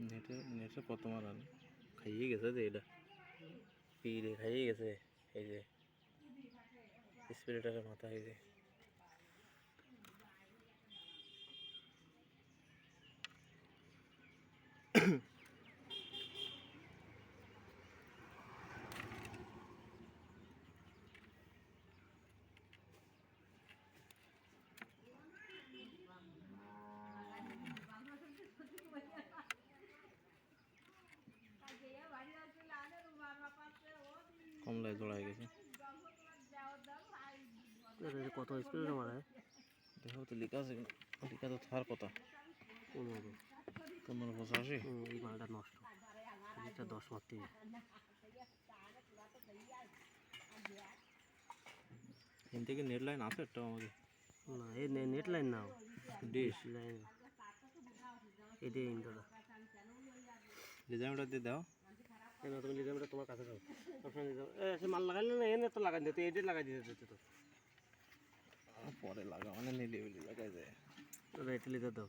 নেটে নেটে কত মারান খাইয়ে গেছে যে এটা। পিড়ে খাইয়ে গেছে, এই যে। স্প্রেটারের মাথা, এই যে। কমলায় জড়াই গেছে। কত স্পিডে মারায়? দেখো তো লেখা আছে। লেখা তো থার কথা। পনেরো। পনেরো পঁচাশি। এই মালটা নষ্ট। এটা দশ মারতে এখান থেকে নেট লাইন আছে একটা আমাকে না এই নেট লাইন নাও। ডিশ লাইন এটাই ইন্টারটা ডিজাইনটা দিয়ে দাও। কেন তুমি লিজামটা তোমার কাছে যাও। সবসময় সে মাল লাগাইলে না এনে তো লাগাই দিতে এটাই লাগাই দিতে দিতে তো। পরে লাগা মানে নিলে লাগাই যায় এটা লিজার দাও।